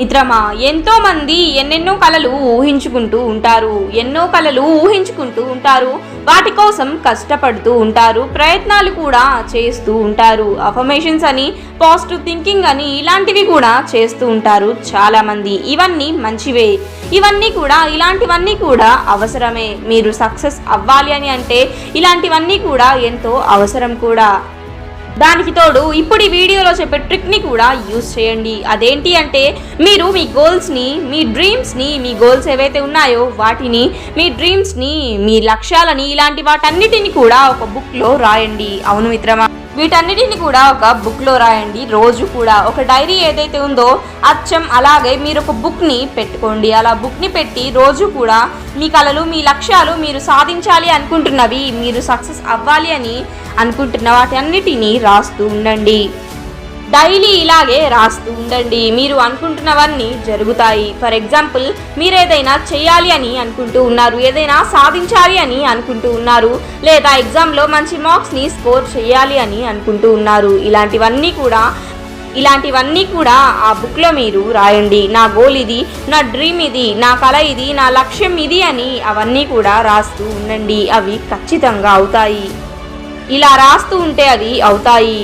మిత్రమా ఎంతో మంది ఎన్నెన్నో కళలు ఊహించుకుంటూ ఉంటారు ఎన్నో కళలు ఊహించుకుంటూ ఉంటారు వాటి కోసం కష్టపడుతూ ఉంటారు ప్రయత్నాలు కూడా చేస్తూ ఉంటారు. అఫర్మేషన్స్ అని పాజిటివ్ థింకింగ్ అని ఇలాంటివి కూడా చేస్తూ ఉంటారు చాలా మంది ఇవన్నీ మంచివే. ఇవన్నీ కూడా ఇలాంటివన్నీ కూడా అవసరమే. మీరు సక్సెస్ అవ్వాలి అని అంటే ఇలాంటివన్నీ కూడా ఎంతో అవసరం కూడా. దానికి తోడు ఇప్పుడు ఈ వీడియోలో చెప్పే ట్రిక్ని కూడా యూజ్ చేయండి. అదేంటి అంటే మీరు మీ గోల్స్ని మీ డ్రీమ్స్ని మీ గోల్స్ ఏవైతే ఉన్నాయో వాటిని మీ డ్రీమ్స్ని మీ లక్ష్యాలని ఇలాంటి వాటన్నిటిని కూడా ఒక బుక్లో రాయండి. అవును మిత్రమా? వీటన్నిటిని కూడా ఒక బుక్లో రాయండి. రోజు కూడా ఒక డైరీ ఏదైతే ఉందో అచ్చం అలాగే మీరు ఒక బుక్ని పెట్టుకోండి. అలా బుక్ని పెట్టి రోజు కూడా మీ కళలు మీ లక్ష్యాలు మీరు సాధించాలి అనుకుంటున్నవి మీరు సక్సెస్ అవ్వాలి అని అనుకుంటున్న వాటి అన్నిటినీ రాస్తూ ఉండండి. డైలీ ఇలాగే రాస్తూ ఉండండి. మీరు అనుకుంటున్నవన్నీ జరుగుతాయి. ఫర్ ఎగ్జాంపుల్ మీరు ఏదైనా చేయాలి అని అనుకుంటూ ఉన్నారు. ఏదైనా సాధించాలి అని అనుకుంటూ ఉన్నారు. లేదా ఎగ్జామ్లో మంచి మార్క్స్ని స్కోర్ చేయాలి అని అనుకుంటూ ఉన్నారు. ఇలాంటివన్నీ కూడా ఇలాంటివన్నీ కూడా ఆ బుక్లో మీరు రాయండి. నా గోల్ ఇది నా డ్రీమ్ ఇది నా కళ ఇది నా లక్ష్యం ఇది అని అవన్నీ కూడా రాస్తూ ఉండండి. అవి ఖచ్చితంగా అవుతాయి. ఇలా రాస్తూ ఉంటే అది అవుతాయి.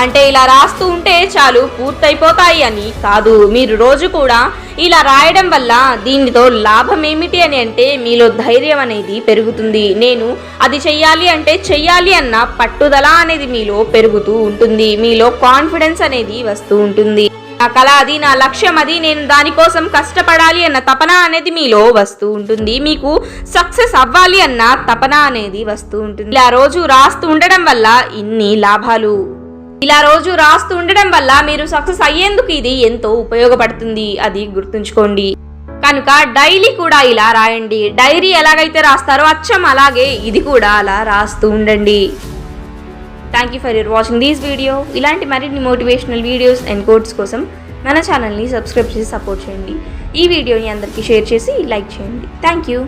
అంటే ఇలా రాస్తూ ఉంటే చాలు పూర్తయిపోతాయి అని కాదు. మీరు రోజు కూడా ఇలా రాయడం వల్ల దీనితో లాభం ఏమిటి అని అంటే మీలో ధైర్యం అనేది పెరుగుతుంది. నేను అది చెయ్యాలి అంటే చెయ్యాలి అన్న పట్టుదల అనేది మీలో పెరుగుతూ ఉంటుంది. మీలో కాన్ఫిడెన్స్ అనేది వస్తూ ఉంటుంది. నా కళ అది నా లక్ష్యం అది నేను దానికోసం కష్టపడాలి అన్న తపన అనేది మీలో వస్తూ ఉంటుంది. మీకు సక్సెస్ అవ్వాలి అన్న తపన అనేది వస్తూ ఉంటుంది. ఇలా రోజు రాస్తూ ఉండడం వల్ల ఇన్ని లాభాలు. ఇలా రోజు రాస్తూ ఉండడం వల్ల మీరు సక్సెస్ అయ్యేందుకు ఇది ఎంతో ఉపయోగపడుతుంది. అది గుర్తుంచుకోండి. కనుక డైలీ కూడా ఇలా రాయండి. డైరీ ఎలాగైతే రాస్తారో అచ్చం అలాగే ఇది కూడా అలా రాస్తూ ఉండండి. Thank you for your watching these video ఇలాంటి మరిన్ని మోటివేషనల్ వీడియోస్ అండ్ కోడ్స్ కోసం మన ఛానల్ని సబ్స్క్రైబ్ చేసి సపోర్ట్ చేయండి. ఈ వీడియోని అందరికీ షేర్ చేసి లైక్ చేయండి. Thank you